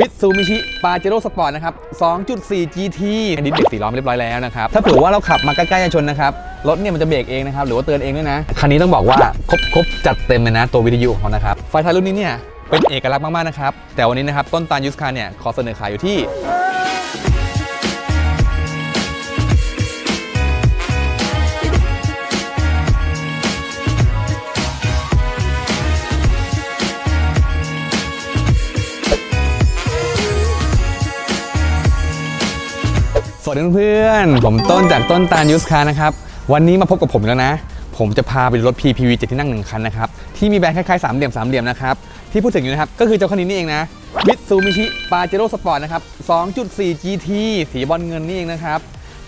มิตซูมิชิปาเจโร่สปอร์ตนะครับ 2.4 GT แอนดิสเบรกสีล้อมเรียบร้อยแล้วนะครับ ถ้าเผื่อว่าเราขับมาใกล้ๆจะชนนะครับ รถเนี่ยมันจะเบรกเองนะครับ หรือว่าเตือนเองด้วยนะ คันนี้ต้องบอกว่าครบครบจัดเต็มเลยนะ ตัววิทยุของนะครับ ไฟท้ายรุ่นนี้เนี่ยเป็นเอกลักษณ์มากๆนะครับ แต่วันนี้นะครับต้นตาลยูสคาร์เนี่ยขอเสนอขายอยู่ที่ วัสดีเพื่อนๆ ผมต้นจากต้นตาลยูสคาร์นะครับ วันนี้มาพบกับผมอีกแล้วนะ ผมจะพาไปดูรถ PPV 7ที่นั่งหนึ่งคันนะครับ ที่มีแบรนด์คล้ายๆสามเหลี่ยมสามเหลี่ยมนะครับ ที่พูดถึงอยู่นะครับ ก็คือเจ้าคันนี้นี่เองนะมิตซูมิชิปาเจโร่สปอร์ตนะครับ 2.4 GT สีบอลเงินนี่เองนะครับ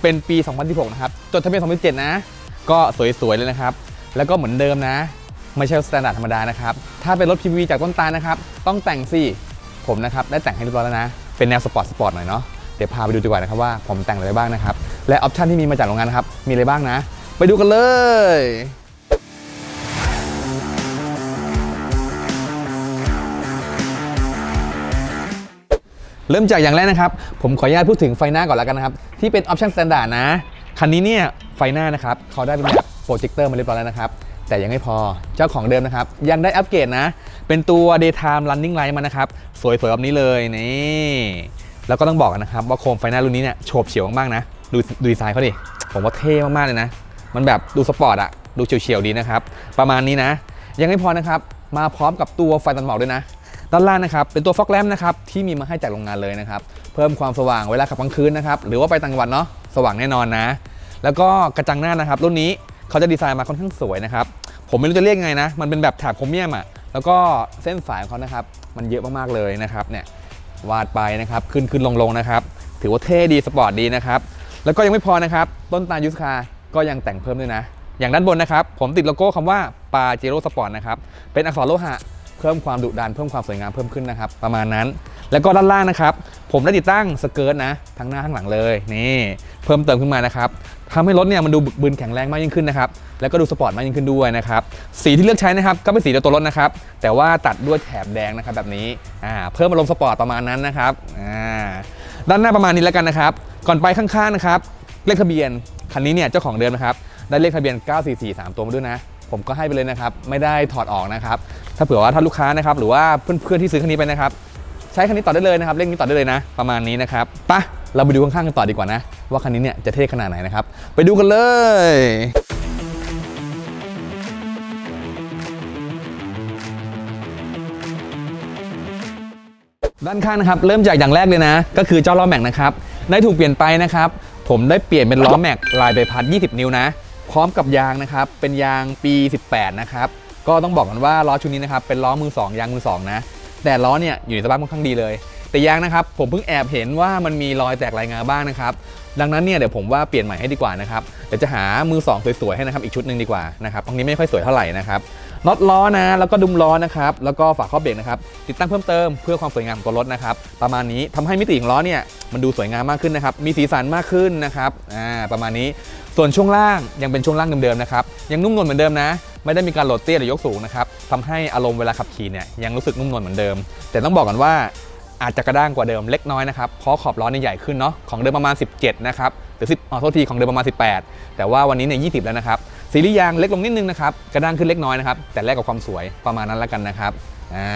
เป็นปี 2016 นะครับ จดทะเบียน 2017นะ ก็สวยๆ เลยนะครับ แล้วก็เหมือนเดิมนะ ไม่ใช่สแตนดาร์ดธรรมดานะครับ ถ้าเป็นรถ PPV จากต้นตาลนะครับ ต้องแต่งสิ ผมนะครับได้แต่งให้เรียบร้อยแล้วนะ เป็นแนวสปอร์ตสปอร์ตหน่อยเนาะ เดี๋ยวพาไปดูดีกว่านะครับว่าผมแต่งอะไรบ้างนะครับ และออปชันที่มีมาจากโรงงานนะครับ มีอะไรบ้างนะ ไปดูกันเลยเริ่มจากอย่างแรกนะครับ ผมขออนุญาตพูดถึงไฟหน้าก่อนแล้วกันนะครับ ที่เป็นออปชันสแตนดาร์ดนะ คันนี้เนี่ยไฟหน้านะครับเขาได้เป็นแบบโปรเจคเตอร์มาเรียบร้อยแล้วนะครับ แต่ยังไม่พอเจ้าของเดิมนะครับ ยังได้อัปเกรดนะ เป็นตัว daytime running light มานะครับ สวยๆแบบนี้เลยนี่ แล้วก็ต้องบอกกันนะครับว่าโคมไฟหน้ารุ่นนี้เนี่ยโฉบเฉี่ยวมากๆนะ ดูดูดีไซน์เขาดิ ผมว่าเท่มากๆเลยนะ มันแบบดูสปอร์ตอะดูเฉียวๆดีนะครับ ประมาณนี้นะ ยังไม่พอนะครับ มาพร้อมกับตัวไฟตัดหมอกด้วยนะ ด้านล่างนะครับ เป็นตัวฟอกแลมนะครับที่มีมาให้จากโรงงานเลยนะครับ เพิ่มความสว่างเวลาขับกลางคืนนะครับ หรือว่าไปต่างจังหวัดเนาะ สว่างแน่นอนนะ แล้วก็กระจังหน้านะครับ รุ่นนี้เขาจะดีไซน์มาค่อนข้างสวยนะครับ ผมไม่รู้จะเรียกไงนะ มันเป็นแบบแถบโครเมียมอะแล้วก็เส้นสายของเขานะครับ มันเยอะมากๆเลยนะครับ เนี่ย วาดไปนะครับ ขึ้นขึ้นลงลงนะครับ ถือว่าเท่ดีสปอร์ตดีนะครับ แล้วก็ยังไม่พอนะครับ ต้นตาลยูสคาก็ยังแต่งเพิ่มด้วยนะ อย่างด้านบนนะครับ ผมติดโลโก้คำว่าปาเจโร่สปอร์ตนะครับ เป็นอักษรโลหะ เพิ่มความดุดันเพิ่มความสวยงามเพิ่มขึ้นนะครับ ประมาณนั้น แล้วก็ด้านล่างนะครับ ผมได้ติดตั้งสเกิร์ตนะ ทั้งหน้าทั้งหลังเลย นี่ เพิ่มเติมขึ้นมานะครับ ทำให้รถเนี่ยมันดูบึกบึนแข็งแรงมากยิ่งขึ้นนะครับ แล้วก็ดูสปอร์ตมากยิ่งขึ้นด้วยนะครับ สีที่เลือกใช้นะครับก็เป็นสีเดียวตัวรถนะครับ แต่ว่าตัดด้วยแถบแดงนะครับแบบนี้อ่าเพิ่มอารมณ์สปอร์ตประมาณนั้นนะครับอ่าด้านหน้าประมาณนี้แล้วกันนะครับ ก่อนไปข้างๆนะครับ เลขทะเบียนคันนี้เนี่ยเจ้าของเดิมนะครับ ได้เลขทะเบียน 9443 ตัวมาด้วยนะ ผมก็ให้ไปเลยนะครับ ไม่ได้ถอดออกนะครับ ถ้าเผื่อว่าถ้านลูกค้านะครับ หรือว่าเพื่อนๆที่ซื้อคันนี้ไปนะครับ ใช้คันนี้ต่อได้เลยนะครับ เลขนี้ต่อได้เลยนะ ประมาณนี้นะครับไป เราไปดูข้างๆกันต่อดีกว่านะ ว่าคันนี้เนี่ยจะเท่ขนาดไหนนะครับ ไปดูกันเลยด้านข้างนะครับเริ่มจากอย่างแรกเลยนะ ก็คือเจ้าล้อแม็กนะครับได้ถูกเปลี่ยนไปนะครับผมได้เปลี่ยนเป็นล้อแม็กลายใบพัด 20 นิ้วนะ พร้อมกับยางนะครับเป็นยางปี 18 นะครับก็ต้องบอกกันว่าล้อชุดนี้นะครับเป็นล้อมือ2ยางมือ2นะแต่ล้อเนี่ยอยู่ในสภาพค่อนข้างดีเลย แต่ยางนะครับผมเพิ่งแอบเห็นว่ามันมีรอยแตกลายงาบ้างนะครับดังนั้นเนี่ยเดี๋ยวผมว่าเปลี่ยนใหม่ให้ดีกว่านะครับเดี๋ยวจะหามือ2สวยๆให้นะครับอีกชุดหนึ่งดีกว่านะครับตรงนี้ไม่ค่อยสวยเท่าไหร่นะครับน็อตล้อนะ แล้วก็ดุมล้อนะครับแล้วก็ฝาครอบเบรกนะครับติดตั้งเพิ่มเติมเพื่อความสวยงามของตัวรถนะครับประมาณนี้ทำให้มิติของล้อเนี่ยมันดูสวยงามมากขึ้นนะครับมีสีสันมากขึ้นนะครับอ่าประมาณนี้ส่วนช่วงล่างยังเป็นช่วงล่างเดิมๆนะครับยังนุ่มนวลเหมือนเดิมนะไม่ได้มีการโหลดเตี้ยหรือยกสูงนะครับทำให้อารมณ์เวลาขับขี่เนี่ยยังรู้สึกนุ่มนวลเหมือนเดิม แต่ต้องบอกกันว่า อาจจะกระด้างกว่าเดิมเล็กน้อยนะครับเพราะขอบล้อนี่ใหญ่ขึ้นเนาะของเดิมประมาณ 17 นะครับหรือ10อ๋อโทษทีของเดิมประมาณ 18 แต่ว่าวันนี้เนี่ย20 แล้วนะครับซีรีส์ยางเล็กลงนิดนึงนะครับกระด้างขึ้นเล็กน้อยนะครับแต่แลกกับความสวยประมาณนั้นแล้วกันนะครับอ่า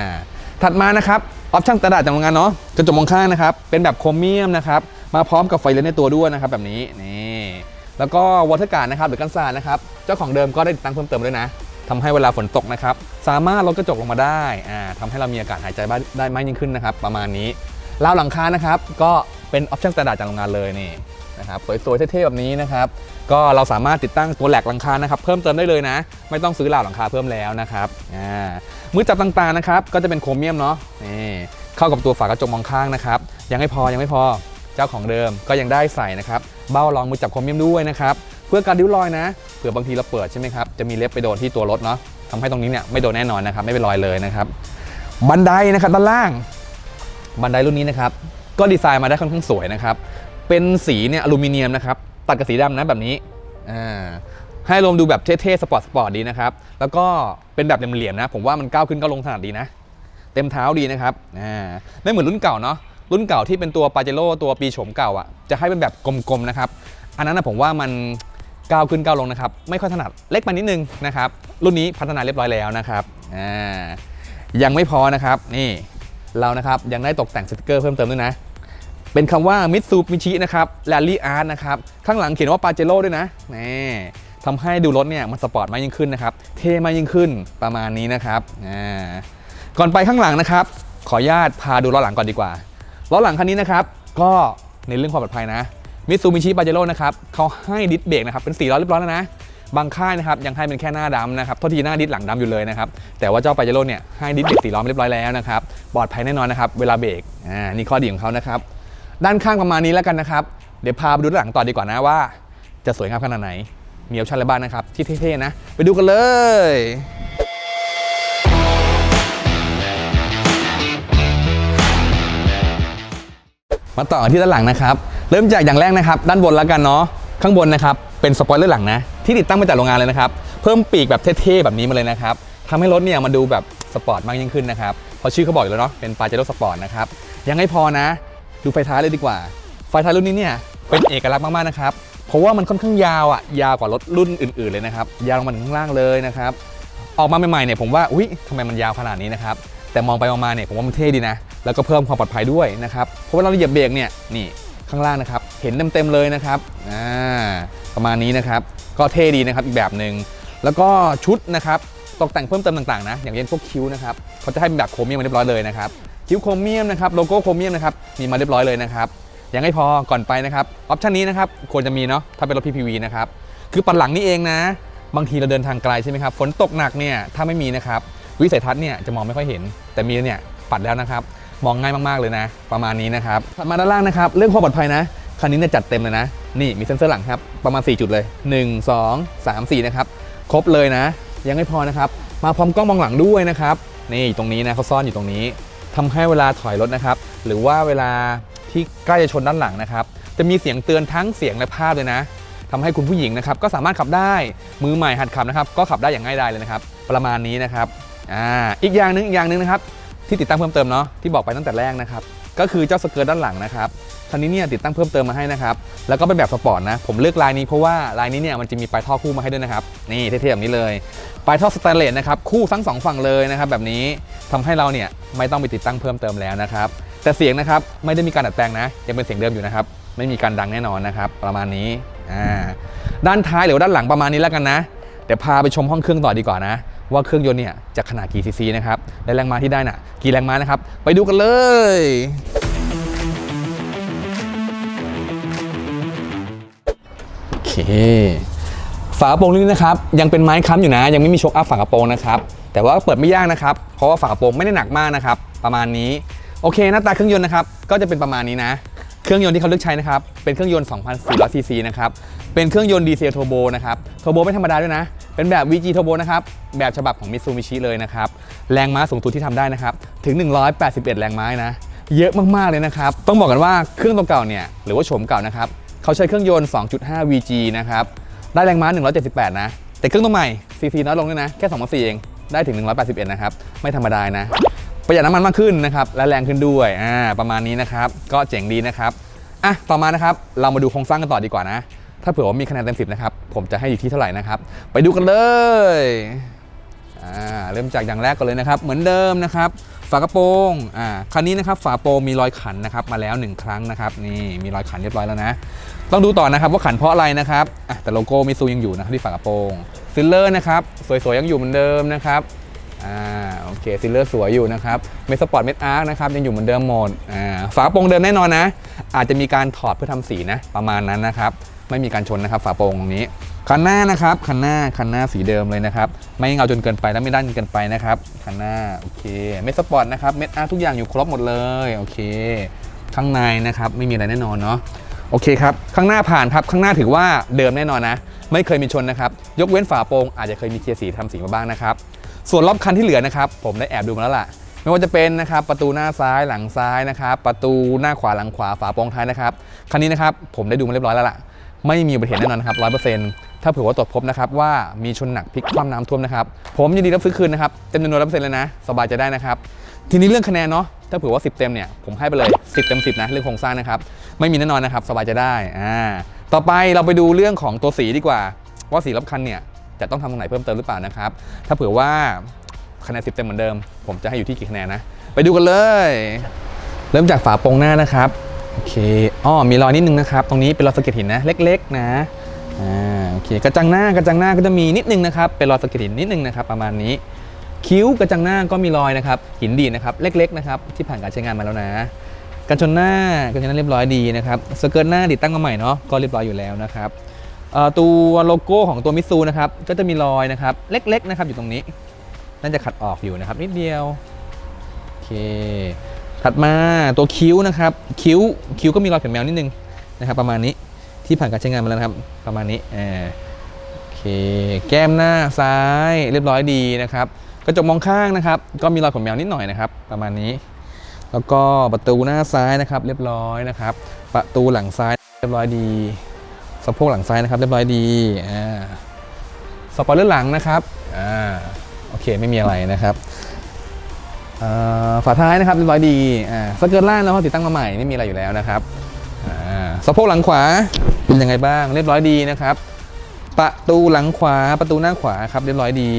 ถัดมานะครับออปชั่นตลาดจากโรงงานเนาะกระจกมองข้างนะครับเป็นแบบโครเมียมนะครับมาพร้อมกับไฟเลนในตัวด้วยนะครับแบบนี้นี่แล้วก็วอเตอร์การ์ดนะครับหรือกันสาดนะครับเจ้าของเดิมก็ได้ติดตั้งเพิ่มเติมด้วยนะ ทำให้เวลาฝนตกนะครับ สามารถลดกระจกลงมาได้อ่าทำให้เรามีอากาศหายใจได้มากยิ่งขึ้นนะครับ ประมาณนี้ราวหลังคานะครับ ก็เป็นออปชั่นสแตลาร์ดจากโรงงานเลยนี่นะครับสวยๆเท่ๆแบบนี้นะครับ ก็เราสามารถติดตั้งตัวแหลกหลังคานะครับ เพิ่มเติมได้เลยนะ ไม่ต้องซื้อราวหลังคาเพิ่มแล้วนะครับอ่ามือจับต่างๆนะครับ ก็จะเป็นโครเมียมเนาะนี่เข้ากับตัวฝากระจกมองข้างนะครับ ยังไม่พอยังไม่พอเจ้าของเดิมก็ยังได้ใส่นะครับเบ้ารองมือจับโครเมียมด้วยนะครับ เพื่อการริ้วรอยนะเผื่อบางทีเราเปิดใช่ไหมครับจะมีเล็บไปโดนที่ตัวรถเนาะทำให้ตรงนี้เนี่ยไม่โดนแน่นอนนะครับไม่เป็นรอยเลยนะครับบันไดนะครับด้านล่าง บันไดรุ่นนี้นะครับก็ดีไซน์มาได้ค่อนข้างสวยนะครับเป็นสีเนี่ยอลูมิเนียมนะครับตัดกับสีดำนะแบบนี้อ่าให้ลมดูแบบเท่ๆสปอร์ตสปอร์ตดีนะครับแล้วก็เป็นแบบเหลี่ยมๆนะ ผมว่ามันก้าวขึ้นก้าวลงถนัดดีนะ เต็มเท้าดีนะครับอ่าไม่เหมือนรุ่นเก่าเนาะรุ่นเก่าที่เป็นตัวปาเจโร่ตัวปีโฉมเก่าอะจะให้เป็นแบบกลมๆนะครับอันนั้นนะผมว่ามัน ก้าวขึ้นก้าวลงนะครับ ไม่ค่อยถนัดเล็กไปนิดนึงนะครับ รุ่นนี้พัฒนาเรียบร้อยแล้วนะครับอ่ายังไม่พอนะครับนี่เรานะครับยังได้ตกแต่งสติกเกอร์เพิ่มเติมด้วยนะ เป็นคำว่ามิตซูมิชินะครับแลลี่อาร์ตนะครับข้างหลังเขียนว่าปาเจโร่ด้วยนะนี่ทำให้ดูรถเนี่ยมันสปอร์ตมากยิ่งขึ้นนะครับ เท่มากยิ่งขึ้นประมาณนี้นะครับอ่าก่อนไปข้างหลังนะครับ ขออนุญาตพาดูล้อหลังก่อนดีกว่าล้อหลังคันนี้นะครับ ก็ในเรื่องความปลอดภัยนะ มิตซูมิชิปาเจโร่นะครับเขาให้ดิสเบรกนะครับเป็นสีล้อเรียบร้อยแล้วนะบางค่ายนะครับยังให้เป็นแค่หน้าดำนะครับโทษทีหน้าดิสหลังดำอยู่เลยนะครับแต่ว่าเจ้าปาเจโร่เนี่ยให้ดิสเบรกสีล้อมเรียบร้อยแล้วนะครับปลอดภัยแน่นอนนะครับเวลาเบรกอ่านี่ข้อดีของเขานะครับด้านข้างประมาณนี้แล้วกันนะครับเดี๋ยวพาไปดูด้านหลังต่อดีกว่านะว่า จะสวยงามขนาดไหนมีออปชั่นอะไรบ้างนะครับที่เท่ๆนะ ไปดูกันเลยมาต่อที่ด้านหลังนะครับ เริ่มจากอย่างแรกนะครับ ด้านบนแล้วกันเนาะข้างบนนะครับเป็นสปอยเลอร์หลังนะ ที่ติดตั้งมาจากโรงงานเลยนะครับ เพิ่มปีกแบบเท่ๆแบบนี้มาเลยนะครับทำให้รถเนี่ยมาดูแบบสปอร์ตมากยิ่งขึ้นนะครับเพราะชื่อเขาบอกอยู่แล้วเนาะเป็นปาเจโร่สปอร์ตนะครับยังไม่พอนะ ดูไฟท้ายเลยดีกว่า ไฟท้ายรุ่นนี้เนี่ยเป็นเอกลักษณ์มากๆนะครับเพราะว่ามันค่อนข้างยาวอะยาวกว่ารถรุ่นอื่น ๆเลยนะครับยาวลงมาถึงข้างล่างเลยนะครับออกมาใหม่ๆเนี่ยผมว่าอุ้ยทำไมมันยาวขนาดนี้นะครับแต่มองไปมองมาเนี่ยผมว่ามันเท่ดีนะ แล้วก็เพิ่มความปลอดภัยด้วยนะครับเพราะว่าเราเหยียบเบรกเนี่ยนี่ ข้างล่างนะครับ เห็นเต็มๆเลยนะครับอ่าประมาณนี้นะครับ ก็เท่ดีนะครับอีกแบบหนึ่งแล้วก็ชุดนะครับตกแต่งเพิ่มเติมต่างๆนะ อย่างเช่นพวกคิ้วนะครับเขาจะให้เป็นแบบโครเมียมมาเรียบร้อยเลยนะครับคิ้วโครเมียมนะครับโลโก้โครเมียมนะครับมีมาเรียบร้อยเลยนะครับยังไม่พอก่อนไปนะครับออปชันนี้นะครับควรจะมีเนาะถ้าเป็นรถ PPV นะครับคือปัดหลังนี่เองนะ บางทีเราเดินทางไกลใช่ไหมครับฝนตกหนักเนี่ยถ้าไม่มีนะครับวิสัยทัศน์เนี่ยจะมองไม่ค่อยเห็น แต่มีเนี่ยปัดแล้วนะครับ มองง่ายมากๆเลยนะ ประมาณนี้นะครับถัดมาด้านล่างนะครับ เรื่องความปลอดภัยนะคันนี้เนี่ยจัดเต็มเลยนะ นี่มีเซ็นเซอร์หลังครับ ประมาณ 4 จุดเลย 1 2 3 4 นะครับ ครบเลยนะ ยังไม่พอนะครับ มาพร้อมกล้องมองหลังด้วยนะครับ นี่ตรงนี้นะเขาซ่อนอยู่ตรงนี้ทำให้เวลาถอยรถนะครับ หรือว่าเวลาที่ใกล้จะชนด้านหลังนะครับ จะมีเสียงเตือนทั้งเสียงและภาพเลยนะทำให้คุณผู้หญิงนะครับ ก็สามารถขับได้ มือใหม่หัดขับนะครับ ก็ขับได้อย่างง่ายดายเลยนะครับ ประมาณนี้นะครับ อ่า อีกอย่างหนึงอีกอย่างหนึงนะครับ ที่ติดตั้งเพิ่มเติมเนาะที่บอกไปตั้งแต่แรกนะครับก็คือเจ้าสเกิร์ตด้านหลังนะครับคันนี้เนี่ยติดตั้งเพิ่มเติมมาให้นะครับแล้วก็เป็นแบบสปอร์ตนะผมเลือกลายนี้เพราะว่าลายนี้เนี่ยมันจะมีปลายท่อคู่มาให้ด้วยนะครับนี่เท่ๆแบบนี้เลยปลายท่อสแตนเลสนะครับคู่ทั้งสองฝั่งเลยนะครับแบบนี้ทำให้เราเนี่ยไม่ต้องไปติดตั้งเพิ่มเติมแล้วนะครับแต่เสียงนะครับไม่ได้มีการดัดแปลงนะยังเป็นเสียงเดิมอยู่นะครับไม่มีการดังแน่นอนนะครับประมาณนี้อ่าด้านท้ายหรือว่าด้านหลังประมาณนี้แล้วกันนะเดี๋ยวพาไปชมห้องเครื่องต่อดีกว่านะ ว่าเครื่องยนต์เนี่ยจะขนาดกี่ซีซีนะครับและแรงม้าที่ได้น่ะกี่แรงม้านะครับ ไปดูกันเลยโอเคฝากระโปรงนี้นะครับ ยังเป็นไม้ค้ำอยู่นะ ยังไม่มีช็อคอัพฝากระโปรงนะครับ แต่ว่าเปิดไม่ยากนะครับ เพราะว่าฝากระโปรงไม่ได้หนักมากนะครับ ประมาณนี้โอเค หน้าตาเครื่องยนต์นะครับก็จะเป็นประมาณนี้นะ เครื่องยนต์ที่เขาเลือกใช้นะครับเป็นเครื่องยนต์ 2,400ซีซีนะครับ เป็นเครื่องยนต์ดีเซลโทโบนะครับ โทโบไม่ธรรมดาด้วยนะ เป็นแบบ VG โทโบนะครับ แบบฉบับของ Mitsubishi เลยนะครับ แรงม้าสูงสุดที่ทำได้นะครับ ถึง 181 แรงม้านะ เยอะมาก ๆ เลยนะครับ ต้องบอกกันว่าเครื่องตัวเก่าเนี่ย หรือว่าโฉมเก่านะครับ เขาใช้เครื่องยนต์ 2.5 VG นะครับ ได้แรงม้า 178 นะ แต่เครื่องตัวใหม่ CC น้อยลงด้วยนะ แค่2 4เอง ได้ถึง 181 นะครับ ไม่ธรรมดานะ ประหยัดน้ำมันมากขึ้นนะครับ และแรงขึ้นด้วย อ่า ประมาณนี้นะครับ ก็เจ๋งดีนะครับ อะ ต่อมานะครับ เรามาดูโครงสร้างกันต่อดีกว่านะ ถ้าเผื่อว่ามีคะแนนเต็ม10นะครับ ผมจะให้อยู่ที่เท่าไหร่นะครับ ไปดูกันเลยอ่าเริ่มจากอย่างแรกก่อนเลยนะครับ เหมือนเดิมนะครับ ฝากระโปรงอ่าคันนี้นะครับ ฝาโปรงมีรอยขันนะครับ มาแล้ว 1 ครั้งนะครับ นี่มีรอยขันเรียบร้อยแล้วนะ ต้องดูต่อนะครับว่าขันเพราะอะไรนะครับอะแต่โลโก้มิซูยังอยู่นะครับที่ฝากระโปรงซิลเลอร์นะครับ สวยๆยังอยู่เหมือนเดิมนะครับอ่าโอเคซิลเลอร์สวยอยู่นะครับเมสปอร์ตเมสอาร์นะครับยังอยู่เหมือนเดิมหมดอ่าฝากระโปรงเดิมแน่นอนนะ อาจจะมีการถอดเพื่อทำสีนะประมาณนั้นนะครับ ไม่มีการชนนะครับฝาโปรงตรงนี้คันหน้านะครับคันหน้าคันหน้าสีเดิมเลยนะครับไม่เงาจนเกินไปและไม่ด้านจนเกินไปนะครับคันหน้าโอเคเม็ดสปอร์ตนะครับเมสอาร์ทุกอย่างอยู่ครบหมดเลยโอเค ข้างในนะครับไม่มีอะไรแน่นอนเนาะโอเคครับข้างหน้าผ่านครับข้างหน้าถือว่าเดิมแน่นอนนะ ไม่เคยมีชนนะครับยกเว้นฝาโปรงอาจจะเคยมีเคลียร์สีทำสีมาบ้างนะครับส่วนรอบคันที่เหลือนะครับผมได้แอบดูมาแล้วล่ะไม่ว่าจะเป็นนะครับประตูหน้าซ้ายหลังซ้ายนะครับประตูหน้าขวาหลังขวาฝาโปรงท้ายนะครับคันนี้นะครับผมได้ดูมาเรียบร้อยแล้วล่ะ ไม่มีอุบัติเหตุแน่นอนครับร้อยเปอร์เซ็นต์ถ้าเผื่อว่าตรวจพบนะครับว่ามีชนหนักพลิกคว่ำน้ำท่วมนะครับ ผมยินดีรับซื้อคืนนะครับเต็มจำนวนร้อยเปอร์เซ็นต์เลยนะ สบายใจได้นะครับ ทีนี้เรื่องคะแนนเนาะถ้าเผื่อว่า 10 เต็มเนี่ยผมให้ไปเลย 10 เต็ม 10 นะ เรื่องโครงสร้างนะครับ ไม่มีแน่นอนนะครับ สบายใจได้อ่าต่อไปเราไปดูเรื่องของตัวสีดีกว่า ว่าสีรอบคันเนี่ยจะต้องทำตรงไหนเพิ่มเติมหรือเปล่านะครับ ถ้าเผื่อว่าคะแนน 10 เต็มเหมือนเดิม ผมจะให้อยู่ที่กี่คะแนนนะ ไปดูกันเลย เริ่มจากฝาโปรงหน้านะครับ โอเคอ้อมีรอยนิดนึงนะครับ ตรงนี้เป็นรอยสะเก็ดหินนะ เล็ก ๆ นะอ่าโอเคกระจังหน้ากระจังหน้าก็จะมีนิดนึงนะครับ เป็นรอยสะเก็ดหินนิดนึงนะครับ ประมาณนี้ คิ้วกระจังหน้าก็มีรอยนะครับ หินดีนะครับ เล็ก ๆ นะครับ ที่ผ่านการใช้งานมาแล้วนะกันชนหน้ากันชนหน้าเรียบร้อยดีนะครับสเกิร์ตหน้าติดตั้งมาใหม่เนาะก็เรียบร้อยอยู่แล้วนะครับตัวโลโก้ของตัวมิซูนะครับก็จะมีรอยนะครับ เล็ก ๆ นะครับอยู่ตรงนี้ น่าจะขัดออกอยู่นะครับ นิดเดียว โอเค ถัดมาตัวคิ้วนะครับคิ้วคิ้วก็มีรอยเขียนแมวนิดนึงนะครับประมาณนี้ที่ผ่านการใช้งานมาแล้วนะครับ ประมาณนี้อ่าโอเคแก้มหน้าซ้ายเรียบร้อยดีนะครับกระจกมองข้างนะครับ ก็มีรอยขนแมวนิดหน่อยนะครับประมาณนี้ แล้วก็ประตูหน้าซ้ายนะครับ เรียบร้อยนะครับ ประตูหลังซ้ายเรียบร้อยดีสะโพกหลังซ้ายนะครับ เรียบร้อยดีอ่าสปอยเลอร์หลังนะครับอ่าโอเคไม่มีอะไรนะครับ ฝาท้ายนะครับเรียบร้อยดีสเกิร์ตล่างแล้วก็ติดตั้งมาใหม่ไม่มีอะไรอยู่แล้วนะครับสะโพกหลังขวาเป็นยังไงบ้าง เรียบร้อยดีนะครับ ประตูหลังขวาประตูหน้าขวาครับเรียบร้อยดี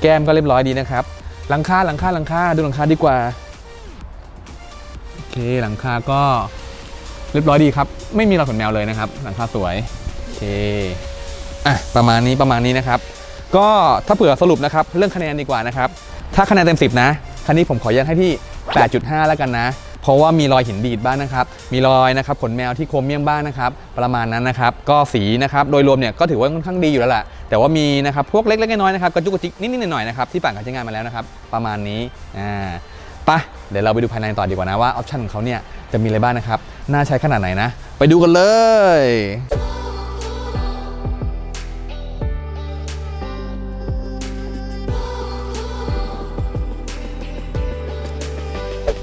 แก้มก็เรียบร้อยดีนะครับ หลังคาหลังคาหลังคาดูหลังคาดีกว่าโอเคหลังคาก็เรียบร้อยดีครับ ไม่มีรอยขนแมวเลยนะครับ หลังคาสวยโอเคอะประมาณนี้ประมาณนี้นะครับ ก็ถ้าเผื่อสรุปนะครับ เรื่องคะแนนดีกว่านะครับ ถ้าคะแนนเต็ม 10 นะ คันนี้ผมขอยันให้ที่ 8.5 แล้วกันนะ เพราะว่ามีรอยหินดีดบ้างนะครับ มีรอยนะครับขนแมวที่โครเมียมบ้างนะครับ ประมาณนั้นนะครับ ก็สีนะครับโดยรวมเนี่ยก็ถือว่าค่อนข้างดีอยู่แล้วแหละ แต่ว่ามีนะครับพวกเล็กๆน้อยๆนะครับกระจุกกระจิกนิดๆหน่อยๆนะครับที่ผ่านการใช้งานมาแล้วนะครับประมาณนี้อ่าไปะเดี๋ยวเราไปดูภายในต่อดีกว่านะว่าออปชันของเขาเนี่ยจะมีอะไรบ้างนะครับ น่าใช้ขนาดไหนนะ ไปดูกันเลย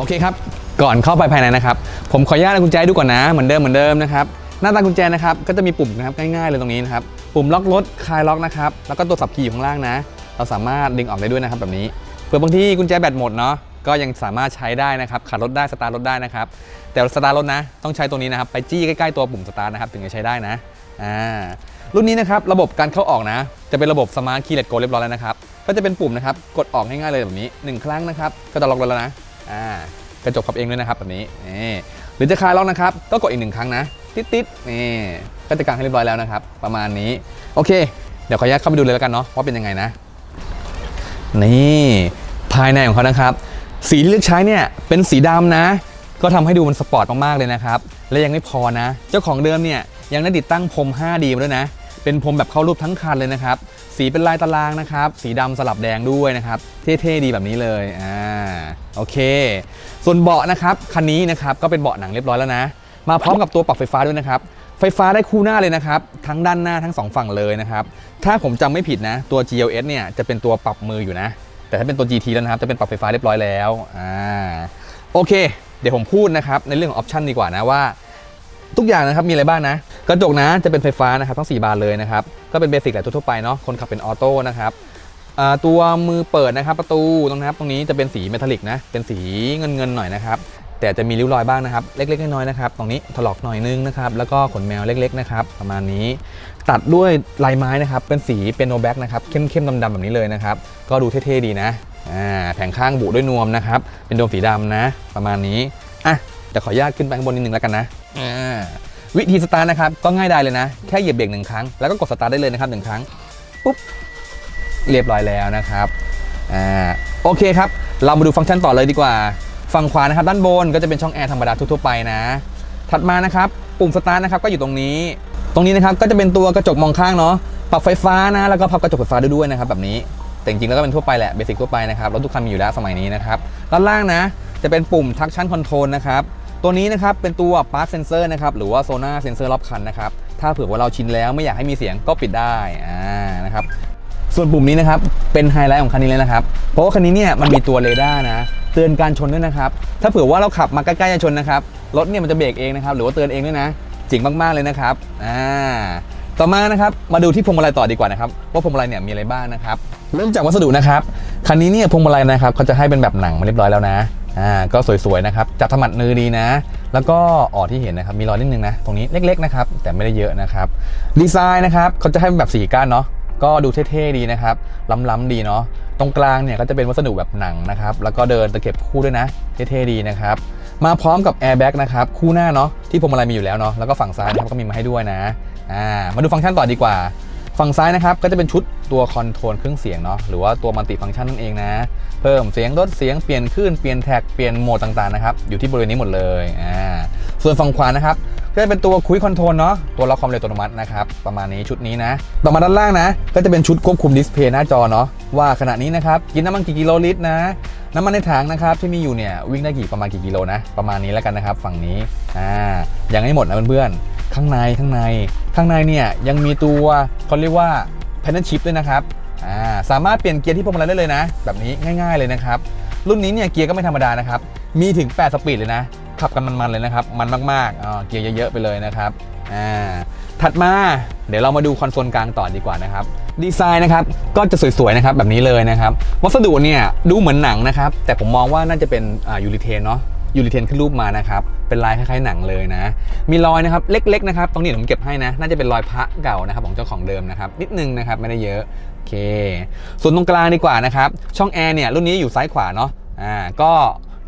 โอเคครับ ก่อนเข้าไปภายในนะครับ ผมขออนุญาตกุญแจดูก่อนนะ เหมือนเดิมเหมือนเดิมนะครับ หน้าตากุญแจนะครับ ก็จะมีปุ่มนะครับง่ายๆเลยตรงนี้นะครับ ปุ่มล็อกรถคลายล็อกนะครับ แล้วก็ตัวสับคีย์อยู่ข้างล่างนะ เราสามารถดึงออกได้ด้วยนะครับแบบนี้ เผื่อบางที่กุญแจแบตหมดเนาะ ก็ยังสามารถใช้ได้นะครับ ขับรถได้ สตาร์ทรถได้นะครับ แต่สตาร์ทรถนะ ต้องใช้ตัวนี้นะครับ ไปจี้ใกล้ๆตัวปุ่มสตาร์ทนะครับ ถึงจะใช้ได้นะ อ่า รุ่นนี้นะครับ ระบบการเข้าออกนะ จะเป็นระบบสมาร์ทคีย์เลตโกเรียบร้อยแล้วนะครับ ก็จะเป็นปุ่มนะครับ กดออกง่ายๆเลยแบบนี้หนึ่งครั้งนะครับ ก็จะล็อกรถแล้วนะ อ่ากระจกขับเองด้วยนะครับแบบนี้นี่หรือจะคลายล็อกนะครับ ก็กดอีกหนึ่งครั้งนะติดติดนี่ก็จะกางให้เรียบร้อยแล้วนะครับ ประมาณนี้โอเค เดี๋ยวขออนุญาตเข้าไปดูเลยแล้วกันเนาะว่าเป็นยังไงนะ นี่ภายในของเขานะครับ สีที่เลือกใช้เนี่ยเป็นสีดำนะ ก็ทำให้ดูมันสปอร์ตมากๆเลยนะครับ และยังไม่พอนะ เจ้าของเดิมเนี่ยยังได้ติดตั้งพรม 5D มาด้วยนะ เป็นพรมแบบเข้ารูปทั้งคันเลยนะครับ สีเป็นลายตารางนะครับ สีดำสลับแดงด้วยนะครับ เท่ๆดีแบบนี้เลยอ่าโอเค ส่วนเบาะนะครับคันนี้นะครับก็เป็นเบาะหนังเรียบร้อยแล้วนะ มาพร้อมกับตัวปรับไฟฟ้าด้วยนะครับไฟฟ้าได้คู่หน้าเลยนะครับ ทั้งด้านหน้าทั้งสองฝั่งเลยนะครับ ถ้าผมจำไม่ผิดนะ ตัว GLS เนี่ยจะเป็นตัวปรับมืออยู่นะ แต่ถ้าเป็นตัว GT แล้วนะครับ จะเป็นปรับไฟฟ้าเรียบร้อยแล้วอ่าโอเค เดี๋ยวผมพูดนะครับในเรื่องของออปชันดีกว่านะว่า ทุกอย่างนะครับมีอะไรบ้างนะ กระจกนะจะเป็นไฟฟ้านะครับทั้ง 4 บานเลยนะครับก็เป็นเบสิกแหละทั่วไปเนาะคนขับเป็นออโต้นะครับตัวมือเปิดนะครับประตูตรงนะครับตรงนี้จะเป็นสีเมทัลลิกนะเป็นสีเงินเงินหน่อยนะครับแต่จะมีริ้วรอยบ้างนะครับเล็กๆน้อยๆนะครับตรงนี้ถลอกหน่อยนึงนะครับแล้วก็ขนแมวเล็กๆนะครับประมาณนี้ ตัดด้วยลายไม้นะครับเป็นสีเปียโนแบ็กนะครับเข้มๆดำๆแบบนี้เลยนะครับก็ดูเท่ๆดีนะอ่าแผงข้างบุด้วยนวมนะครับเป็นโดวงสีดำนะ ประมาณนี้อะเดี๋ยวขออนุญาตขึ้นไปข้างบนนิดนึงแล้วกันนะ วิธีสตาร์ทนะครับก็ง่ายดายเลยนะ แค่เหยียบเบรกหนึ่งครั้งแล้วก็กดสตาร์ทได้เลยนะครับหนึ่งครั้งปุ๊บเรียบร้อยแล้วนะครับอ่าโอเคครับ เรามาดูฟังก์ชันต่อเลยดีกว่า ฝั่งขวานะครับ ด้านบนก็จะเป็นช่องแอร์ธรรมดาทั่วๆไปนะ ถัดมานะครับ ปุ่มสตาร์ทนะครับก็อยู่ตรงนี้ ตรงนี้นะครับก็จะเป็นตัวกระจกมองข้างเนาะปรับไฟฟ้านะแล้วก็พับกระจกไฟฟ้าด้วยนะครับแบบนี้แต่จริงๆแล้วก็เป็นทั่วไปแหละเบสิกทั่วไปนะครับรถทุกคันมีอยู่แล้วสมัยนี้นะครับด้านล่างนะ จะเป็นปุ่ม traction control นะครับ ตัวนี้นะครับเป็นตัว park sensor นะครับหรือว่า sonar sensor รอบคันนะครับถ้าเผื่อว่าเราชินแล้วไม่อยากให้มีเสียงก็ปิดได้อ่านะครับส่วนปุ่มนี้นะครับเป็นไฮไลท์ของคันนี้เลยนะครับ เพราะว่าคันนี้เนี่ยมันมีตัวเรดาร์นะเตือนการชนด้วยนะครับ ถ้าเผื่อว่าเราขับมาใกล้ๆจะชนนะครับรถเนี่ยมันจะเบรกเองนะครับหรือว่าเตือนเองด้วยนะเจ๋งมากๆเลยนะครับอ่าต่อมานะครับมาดูที่พวงมาลัยต่อดีกว่านะครับว่าพวงมาลัยเนี่ยมีอะไรบ้างนะครับ เริ่มจากวัสดุนะครับคันนี้เนี่ยพวงมาลัยนะครับเขาจะให้เป็นแบบหนังมาเรียบร้อยแล้วนะ อ่าก็สวยๆนะครับจับถมัดมือดีนะ แล้วก็ออที่เห็นนะครับมีรอยนิดนึงนะตรงนี้เล็กๆนะครับแต่ไม่ได้เยอะนะครับดีไซน์นะครับเขาจะให้เป็นแบบสีก้านเนาะก็ดูเท่ๆดีนะครับล้ำๆดีเนาะตรงกลางเนี่ยก็จะเป็นวัสดุแบบหนังนะครับแล้วก็เดินตะเข็บคู่ด้วยนะเท่ๆดีนะครับมาพร้อมกับแอร์แบ็กนะครับคู่หน้าเนาะที่พวงมาลัยมีอยู่แล้วเนาะแล้วก็ฝั่งซ้ายนะครับก็มีมาให้ด้วยนะอ่ามาดูฟังก์ชันต่อดีกว่า ฝั่งซ้ายนะครับก็จะเป็นชุดตัวคอนโทรลเครื่องเสียงเนาะหรือว่าตัวมัลติฟังก์ชันนั่นเองนะ เพิ่มเสียงลดเสียงเปลี่ยนคลื่นเปลี่ยนแท็กเปลี่ยนโหมดต่างๆนะครับอยู่ที่บริเวณนี้หมดเลยอ่าส่วนฝั่งขวานะครับก็จะเป็นตัวคุยคอนโทรลเนาะตัวล็อกความเร็วอัตโนมัตินะครับประมาณนี้ชุดนี้นะ ต่อมาด้านล่างนะ ก็จะเป็นชุดควบคุมดิสเพย์หน้าจอเนาะว่าขณะนี้นะครับกินน้ำมันกี่กิโลลิตรนะน้ำมันในถังนะครับที่มีอยู่เนี่ยวิ่งได้กี่ประมาณกี่กิโลนะประมาณนี้แล้วกันนะครับ ฝั่งนี้อ่ายังไม่หมดนะเพื่อนๆ ข้างในข้างใน ข้างในเนี่ยยังมีตัวเขาเรียกว่า p a n e l Chip ด้วยนะครับาสามารถเปลี่ยนเกียร์ที่พวงมาลัยได้เลยนะ แบบนี้ง่าย ๆเลยนะครับ รุ่นนี้เนี่ยเกียร์ก็ไม่ธรรมดานะครับ มีถึง 8 สปีดเลยนะ ขับกันมันๆเลยนะครับ มันมากๆเกียร์เยอะๆไปเลยนะครับถัดมาเดี๋ยวเรามาดูคอนโซลกลางต่อดีกว่านะครับดีไซน์นะครับก็จะสวยๆนะครับแบบนี้เลยนะครับ วัสดุเนี่ยดูเหมือนหนังนะครับ แต่ผมมองว่าน่าจะเป็นยูริเทนเนาะ ยูริเทนขึ้นรูปมานะครับเป็นลายคล้ายๆหนังเลยนะ มีรอยนะครับเล็กๆนะครับตรงนี้ผมเก็บให้นะ น่าจะเป็นรอยพระเก่านะครับของเจ้าของเดิมนะครับนิดนึงนะครับไม่ได้เยอะโอเค ส่วนตรงกลางดีกว่านะครับช่องแอร์เนี่ยรุ่นนี้อยู่ซ้ายขวาเนาะอ่าก็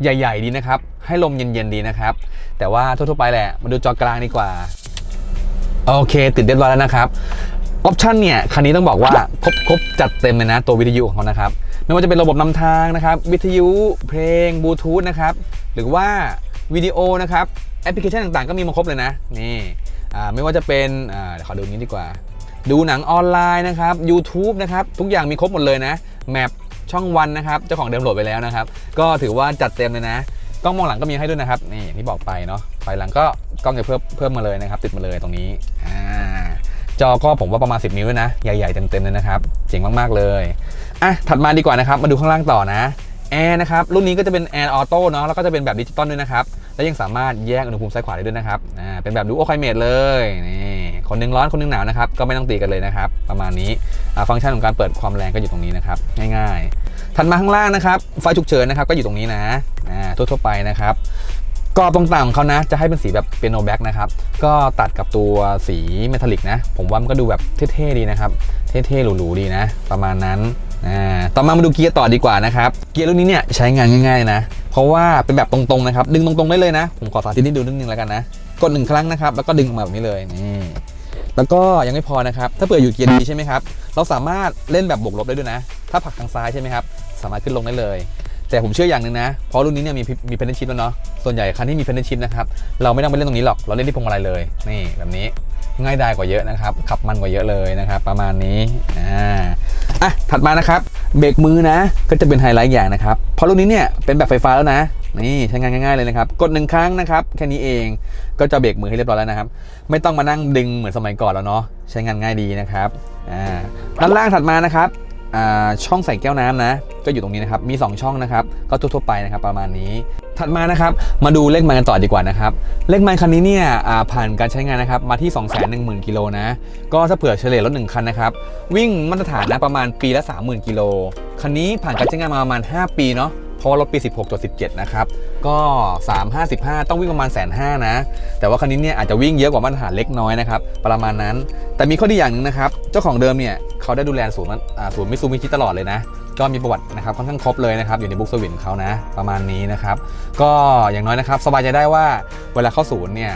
ใหญ่ ๆ ดีนะครับ ให้ลมเย็นๆดีนะครับ แต่ว่าทั่วๆไปแหละมาดูจอกลางดีกว่า โอเคติดเรียบร้อยแล้วนะครับออปชันเนี่ยคันนี้ต้องบอกว่าครบครบจัดเต็มเลยนะ ตัววิทยุของเขานะครับ ไม่ว่าจะเป็นระบบนำทางนะครับ วิทยุเพลงบลูทูธนะครับ หรือว่าวิดีโอนะครับแอปพลิเคชันต่างๆ ก็มีมาครบเลยนะนี่ไม่ว่าจะเป็นอ่าเดี๋ยวขอดูนี้ดีกว่า ดูหนังออนไลน์นะครับ YouTube นะครับทุกอย่างมีครบหมดเลยนะแมปช่องวันนะครับเจ้าของเดิมโหลดไปแล้วนะครับ ก็ถือว่าจัดเต็มเลยนะกล้องมองหลังก็มีให้ด้วยนะครับนี่อย่างที่บอกไปเนาะไฟหลังก็กล้องจะเพิ่มเพิ่มมาเลยนะครับ ติดมาเลยตรงนี้อ่าจอก็ผมว่าประมาณ 10 นิ้วนะ ใหญ่ๆเต็มๆเลยนะครับ เจ๋งมากๆเลย อะ ถัดมาดีกว่านะครับ มาดูข้างล่างต่อนะ แอร์นะครับ รุ่นนี้ก็จะเป็นแอร์ออโต้เนาะแล้วก็จะเป็นแบบดิจิตอลด้วยนะครับ และยังสามารถแยกอุณหภูมิซ้ายขวาได้ด้วยนะครับอ่าเป็นแบบดูโอไคลเมดเลยนี่คนหนึงร้อนคนหนึงหนาวนะครับ ก็ไม่ต้องตีกันเลยนะครับ ประมาณนี้อ่าฟังก์ชันของการเปิดความแรงก็อยู่ตรงนี้นะครับ ง่ายๆ ถัดมาข้างล่างนะครับไฟฉุกเฉินนะครับก็อยู่ตรงนี้นะอ่าทั่วๆไปนะครับกรอบต่างๆของเขานะ จะให้เป็นสีแบบเปียโนแบ็กนะครับ ก็ตัดกับตัวสีเมทัลลิกนะ ผมว่ามันก็ดูแบบเท่ๆดีนะครับ เท่ๆหรูๆดีนะ ประมาณนั้น ต่อมามาดูเกียร์ต่อดีกว่านะครับ เกียร์รุ่นนี้เนี่ยใช้งานง่ายๆนะ เพราะว่าเป็นแบบตรงๆนะครับ ดึงตรงๆได้เลยนะ ผมขอสาธิตให้ดูนิดนึงแล้วกันนะ กดหนึ่งครั้งนะครับ แล้วก็ดึงออกมาแบบนี้เลยนี่แล้วก็ยังไม่พอนะครับ ถ้าเปิดอยู่เกียร์ดีใช่ไหมครับ เราสามารถเล่นแบบบวกลบได้ด้วยนะ ถ้าผลักทางซ้ายใช่ไหมครับ สามารถขึ้นลงได้เลย แต่ผมเชื่ออย่างหนึ่งนะ เพราะรุ่นนี้เนี่ยมีมีเพนชิพแล้วเนาะ ส่วนใหญ่คันที่มีเพนชิพนะครับ เราไม่ต้องไปเล่นตรงนี้หรอก เราเล่นที่พวงมาลัยเลย นี่แบบนี้ ง่ายดายกว่าเยอะนะครับ ขับมันกว่าเยอะเลยนะครับ ประมาณนี้อ่าอะถัดมานะครับเบรกมือนะ ก็จะเป็นไฮไลท์อย่างนะครับเพราะรุ่นนี้เนี่ยเป็นแบบไฟฟ้าแล้วนะนี่ใช้งานง่ายๆเลยนะครับ กดหนึ่งครั้งนะครับแค่นี้เองก็จะเบรกมือให้เรียบร้อยแล้วนะครับ ไม่ต้องมานั่งดึงเหมือนสมัยก่อนแล้วเนาะใช้งานง่ายดีนะครับอ่าด้านล่างถัดมานะครับ ช่องใส่แก้วน้ำนะ ก็อยู่ตรงนี้นะครับ มี 2 ช่องนะครับ ก็ทั่วๆไปนะครับ ประมาณนี้ ถัดมานะครับ มาดูเลขไมล์กันต่อดีกว่านะครับ เลขไมล์คันนี้เนี่ยผ่านการใช้งานนะครับ มาที่ 2 1 0 0 0 0 กิโลนะ ก็ถ้าเผื่อเฉลี่ยรถ1คันนะครับ วิ่งมาตรฐานนะประมาณปีละ 30,000 กิโล คันนี้ผ่านการใช้งานมาประมาณ 5 ปีเนาะเพราะว่ารถปี 16.17 นะครับ ก็ 355 ต้องวิ่งประมาณแสนห้านะ แต่ว่าคันนี้เนี่ยอาจจะวิ่งเยอะกว่ามาตรฐานเล็กน้อยนะครับ ประมาณนั้น แต่มีข้อดีอย่างหนึ่งนะครับ เจ้าของเดิมเนี่ยเขาได้ดูแลศูนย์ศูนย์มิซูมิชิตลอดเลยนะ ก็มีประวัตินะครับค่อนข้างครบเลยนะครับอยู่ในบุ๊กสวินเขานะประมาณนี้นะครับก็อย่างน้อยนะครับสบายใจได้ว่าเวลาเข้าศูนย์เนี่ย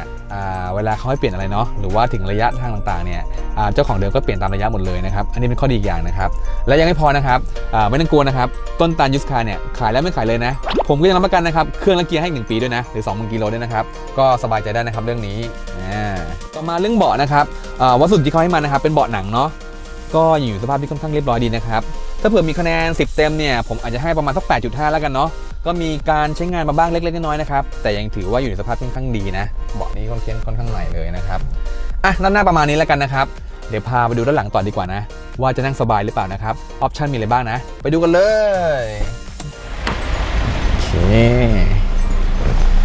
เวลาเขาให้เปลี่ยนอะไรเนาะหรือว่าถึงระยะทางต่างๆเนี่ยเจ้าของเดิมก็เปลี่ยนตามระยะหมดเลยนะครับอันนี้เป็นข้อดีอีกอย่างนะครับและยังไม่พอนะครับไม่ต้องกลัวนะครับต้นตาลยูสคาเนี่ยขายแล้วไม่ขายเลยนะ ผมก็ยังรับประกันนะครับเครื่องและเกียร์ให้อีกหนึ่งปีด้วยนะหรือ20,000กิโลด้วยนะครับก็สบายใจได้นะครับเรื่องนี้อ่าต่อมาเรื่องเบาะนะครับวัสดุที่เขาให้มานะครับเป็นเบาะหนังเนาะก็อยู่สภาพที่ค่อนข้างเรียบร้อยดีนะครับ ถ้าเผื่อมีคะแนน 10 เต็มเนี่ยผมอาจจะให้ประมาณสัก 8.5 แล้วกันเนาะก็มีการใช้งานมาบ้างเล็กๆน้อยๆนะครับแต่ยังถือว่าอยู่ในสภาพค่อนข้างดีนะเบาะนี้ค่อนข้างค่อนข้างใหม่เลยนะครับอะด้านหน้าประมาณนี้แล้วกันนะครับเดี๋ยวพาไปดูด้านหลังต่อดีกว่านะ ว่าจะนั่งสบายหรือเปล่านะครับออปชันมีอะไรบ้างนะ ไปดูกันเลยโอเค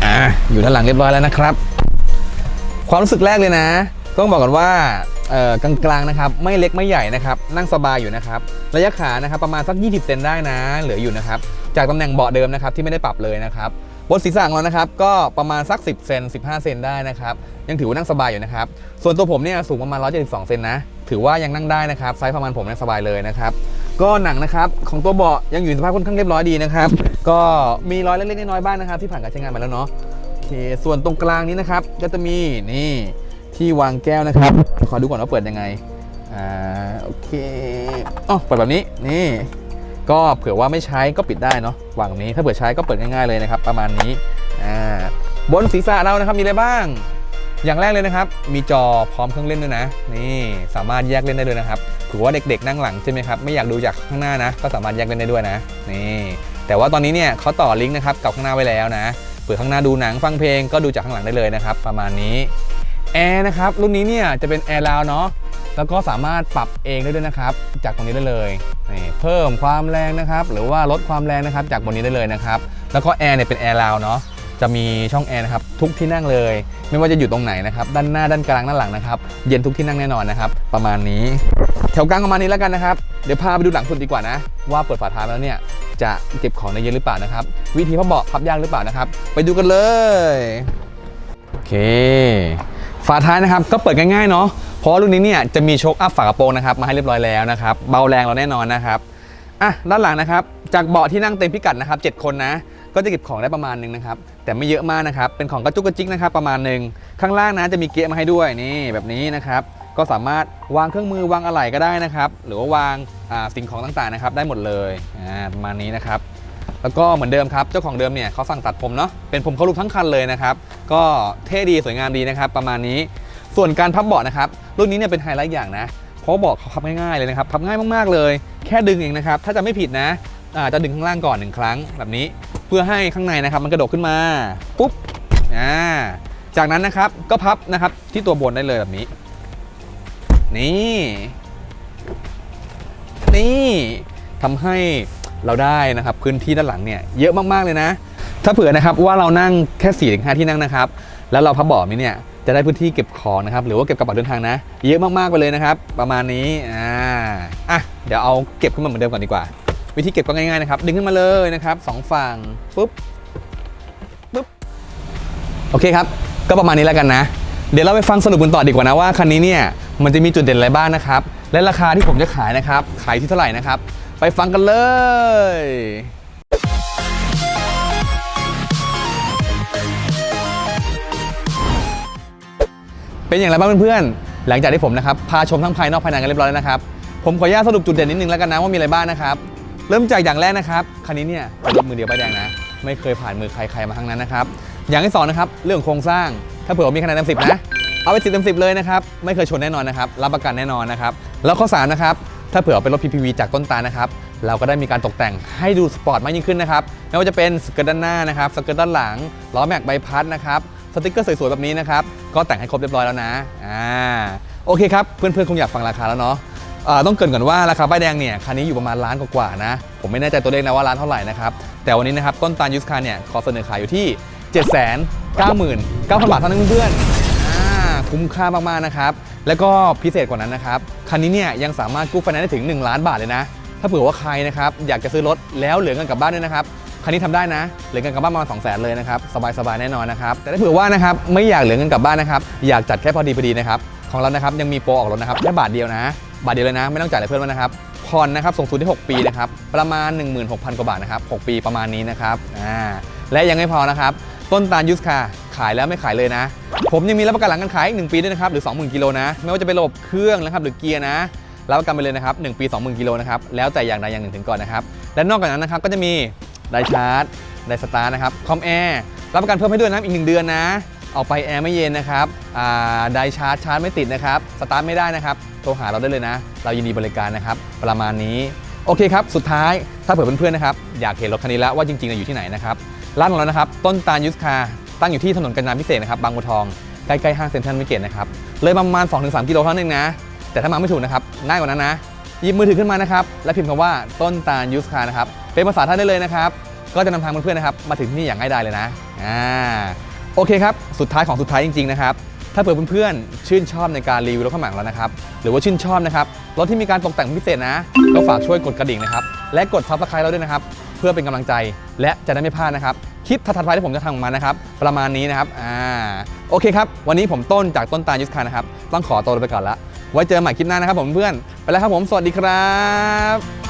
อะอยู่ด้านหลังเรียบร้อยแล้วนะครับ ความรู้สึกแรกเลยนะ ต้องบอกก่อนว่า กลางๆนะครับไม่เล็กไม่ใหญ่นะครับนั่งสบายอยู่นะครับระยะขานะครับประมาณสัก 20 เซนได้นะเหลืออยู่นะครับจากตำแหน่งเบาะเดิมนะครับที่ไม่ได้ปรับเลยนะครับบนศีรษะของเรานะครับก็ประมาณสัก 10 เซน15 เซนได้นะครับยังถือว่านั่งสบายอยู่นะครับส่วนตัวผมเนี่ยสูงประมาณ 172 เซนนะถือว่ายังนั่งได้นะครับไซส์ประมาณผมเนี่ยสบายเลยนะครับก็หนังนะครับของตัวเบาะยังอยู่ในสภาพค่อนข้างเรียบร้อยดีนะครับก็มีรอยเล็กๆน้อยๆบ้างนะครับที่ผ่านการใช้งานมาแล้วเนาะโอเคส่วนตรงกลางนี้นะครับก็จะมีนี่ ที่วางแก้วนะครับ ขอดูก่อนว่าเปิดยังไง อ่า โอเคอ๋อเปิดแบบนี้ นี่ ก็เผื่อว่าไม่ใช้ก็ปิดได้เนาะวางแบบนี้ ถ้าเผื่อใช้ก็เปิดง่ายๆเลยนะครับ ประมาณนี้ อ่า บนศีรษะเรานะครับ มีอะไรบ้าง อย่างแรกเลยนะครับ มีจอพร้อมเครื่องเล่นด้วยนะ นี่ สามารถแยกเล่นได้ด้วยนะครับถือว่าเด็กๆนั่งหลังใช่ไหมครับ ไม่อยากดูจากข้างหน้านะ ก็สามารถแยกเล่นได้ด้วยนะ นี่ แต่ว่าตอนนี้เนี่ยเขาต่อลิงก์นะครับกับข้างหน้าไว้แล้วนะเปิดข้างหน้าดูหนังฟังเพลงก็ดูจากข้างหลังได้เลยนะครับ ประมาณนี้ แอร์นะครับรุ่นนี้เนี่ยจะเป็นแอร์ลาวเนาะแล้วก็สามารถปรับเองได้ด้วยนะครับ จากตรงนี้ได้เลยนี่เพิ่มความแรงนะครับ หรือว่าลดความแรงนะครับ จากบนนี้ได้เลยนะครับ แล้วก็แอร์เนี่ยเป็นแอร์ลาวเนาะจะมีช่องแอร์นะครับทุกที่นั่งเลย ไม่ว่าจะอยู่ตรงไหนนะครับ ด้านหน้าด้านกลางด้านหลังนะครับ เย็นทุกที่นั่งแน่นอนนะครับ ประมาณนี้ แถวกลางประมาณนี้แล้วกันนะครับ เดี๋ยวพาไปดูหลังสุดดีกว่านะ ว่าเปิดฝาท้ายมาแล้วเนี่ยจะเก็บของได้เยอะหรือเปล่านะครับ วิธีพับเบาะพับยากหรือเปล่านะครับ ไปดูกันเลยโอเค ฝาท้ายนะครับก็เปิดง่ายๆเนาะเพราะรุ่นนี้เนี่ยจะมีโชคอัพฝากระโปรงนะครับมาให้เรียบร้อยแล้วนะครับเบาแรงเราแน่นอนนะครับอะด้านหลังนะครับจากเบาะที่นั่งเต็มพิกัดนะครับ7คนนะก็จะเก็บของได้ประมาณหนึงนะครับแต่ไม่เยอะมากนะครับเป็นของกระจุกกระจิกนะครับประมาณหนึ่งข้างล่างนะจะมีเกียร์มาให้ด้วยนี่แบบนี้นะครับก็สามารถวางเครื่องมือวางอะไหล่ก็ได้นะครับหรือว่าวางสิ่งของต่างๆนะครับได้หมดเลยอ่าประมาณนี้นะครับ แล้วก็เหมือนเดิมครับเจ้าของเดิมเนี่ยเขาสั่งตัดผมเนาะเป็นผมเขาลูกทั้งคันเลยนะครับก็เท่ดีสวยงามดีนะครับประมาณนี้ส่วนการพับเบาะนะครับรุ่นนี้เนี่ยเป็นไฮไลท์อย่างนะเพราะเบาะเขาพับง่ายๆเลยนะครับพับง่ายมากๆเลย แค่ดึงเองนะครับถ้าจะไม่ผิดนะอ่าจะดึงข้างล่างก่อนหนึ่งครั้งแบบนี้ เพื่อให้ข้างในนะครับมันกระโดกขึ้นมาปุ๊บอ่าจากนั้นนะครับก็พับนะครับที่ตัวบนได้เลยแบบนี้ นี่ นี่ทำให้ เราได้นะครับพื้นที่ด้านหลังเนี่ยเยอะมากๆเลยนะ ถ้าเผื่อนะครับว่าเรานั่งแค่4ี่ถึงห้าที่นั่งนะครับ แล้วเราพับเบาะนี้เนี่ยจะได้พื้นที่เก็บของนะครับหรือว่าเก็บกระเป๋าเดินทางนะ เยอะมากๆไปเลยนะครับ ประมาณนี้อ่าอะเดี๋ยวเอาเก็บขึ้นมาเหมือนเดิมก่อนดีกว่า วิธีเก็บก็ง่ายๆนะครับดึงขึ้นมาเลยนะครับสองฝั่งปุ๊บปุ๊บโอเคครับ ก็ประมาณนี้แล้วกันนะ เดี๋ยวเราไปฟังสรุปกันต่อดีกว่านะว่าคันนี้เนี่ยมันจะมีจุดเด่นอะไรบ้างนะครับ และราคาที่ผมจะขายนะครับ ขายที่เท่าไหร่นะครับ ไปฟังกันเลยเป็นอย่างไรบ้างเพื่อนๆ หลังจากที่ผมนะครับพาชมทั้งภายนอกภายในกันเรียบร้อยแล้วนะครับ ผมขออนุญาตสรุปจุดเด่นนิดนึงแล้วกันนะว่ามีอะไรบ้างนะครับ เริ่มจากอย่างแรกนะครับ คันนี้เนี่ยเป็นรถมือเดียวป้ายแดงนะ ไม่เคยผ่านมือใครๆมาทั้งนั้นนะครับ อย่างที่สองนะครับ เรื่องโครงสร้าง ถ้าเผื่อมีคะแนนเต็มสิบนะ เอาไปสิบเต็มสิบเลยนะครับ ไม่เคยชนแน่นอนนะครับ รับประกันแน่นอนนะครับ แล้วข้อสามนะครับ ถ้าเผื่อเป็นรถ PPV จากต้นตาลนะครับ เราก็ได้มีการตกแต่งให้ดูสปอร์ตมากยิ่งขึ้นนะครับ ไม่ว่าจะเป็นสเกิร์ตด้านหน้านะครับ สเกิร์ตด้านหลัง ล้อแม็กใบพัดนะครับ สติกเกอร์สวยๆ แบบนี้นะครับ ก็แต่งให้ครบเรียบร้อยแล้วนะ อ่า โอเคครับ เพื่อนๆ คงอยากฟังราคาแล้วเนาะอ่าต้องเกรินก่อนว่าราคาป้ายแดงเนี่ยคันนี้อยู่ประมาณล้านกว่าๆนะ ผมไม่แน่ใจตัวเลขนะว่าล้านเท่าไหร่นะครับ แต่วันนี้นะครับต้นตาลยูสคาร์เนี่ยขอเสนอขายอยู่ที่ 7 9 9 9 0 0 0บาทเท่านั้นเพื่อนๆอ่าคุ้มค่ามากๆนะครับ แล้วก็พิเศษกว่านั้นนะครับ คันนี้เนี่ยยังสามารถกู้ไฟแนนซ์ได้ถึง 1 ล้านบาทเลยนะ ถ้าเผื่อว่าใครนะครับอยากจะซื้อรถแล้วเหลือเงินกลับบ้านด้วยนะครับคันนี้ทำได้นะ เหลือเงินกลับบ้านประมาณ2 0 0 0 0 0เลยนะครับ สบายๆแน่นอนนะครับ แต่ถ้าเผื่อว่านะครับไม่อยากเหลือเงินกลับบ้านนะครับ อยากจัดแค่พอดีพอดีนะครับ ของเรานะครับยังมีโปรออกรถนะครับแค่บาทเดียวนะ บาทเดียวเลยนะ ไม่ต้องจ่ายอะไรเพิ่มแล้วนะครับผ่อนนะครับส่งสูงที่ 6 ปีนะครับ ประมาณ 16,000 กว่าบาทนะครับ 6 ปีประมาณนี้นะครับ อ่า และยังไม่พอนะครับ ต้นตาลยูสคา ขายแล้วไม่ขายเลยนะ ผมยังมีรับประกันหลังการขายอีก1ปีด้วยนะครับหรือ 20,000กิโลนะไม่ว่าจะเป็นระบบเครื่องนะครับหรือเกียร์นะรับประกันไปเลยนะครับ1ปี 20,000กิโลนะครับแล้วแต่อย่างใดอย่างหนึ่งถึงก่อนนะครับและนอกจากนั้นนะครับก็จะมีไดชาร์จไดสตาร์นะครับคอมแอร์รับประกันเพิ่มให้ด้วยนะอีก 1 เดือนนะออกไปแอร์ไม่เย็นนะครับไดชาร์จชาร์จไม่ติดนะครับสตาร์ทไม่ได้นะครับโทรหาเราได้เลยนะ เรายินดีบริการนะครับประมาณนี้โอเคครับ สุดท้ายถ้าเผื่อเพื่อนๆนะครับ อยากเห็นรถคันนี้แล้วว่าจริงๆเราอยู่ที่ไหนนะครับ ร้านของเรานะครับ ต้นตาลยูสคา ตั้งอยู่ที่ถนนกาญจนาพิเศษนะครับบางบัวทองใกล้ๆห้างเซ็นทรัลวิเกตนะครับเลยประมาณ 2-3 กิโลเท่านั้นเองนะ แต่ถ้ามาไม่ถูกนะครับง่ายกว่านั้นนะหยิบมือถือขึ้นมานะครับและพิมพ์คำว่าต้นตาลยูสคานะครับเป็นภาษาไทยได้เลยนะครับก็จะนำทางเพื่อนๆนะครับมาถึงที่นี่อย่างง่ายดายเลยนะอ่าโอเคครับสุดท้ายของสุดท้ายจริงๆนะครับถ้าเผื่อเพื่อนๆชื่นชอบในการรีวิวรถข้างหลังแล้วนะครับหรือว่าชื่นชอบนะครับรถที่มีการตกแต่งพิเศษนะ ก็ฝากช่วยกดกระดิ่งนะครับและกดซับสไครต์เราด้วยนะครับ พื่อเป็นกำลังใจและจะได้ไม่พลาดนะครับคลิปถัดไปที่ผมจะทำออกมานะครับประมาณนี้นะครับอ่าโอเคครับ วันนี้ผมต้นจากต้นตาลยุทธคานะครับ ต้องขอตัวไปก่อนละไว้เจอกันใหม่คลิปหน้านะครับผมเพื่อนไปแล้วครับผมสวัสดีครับ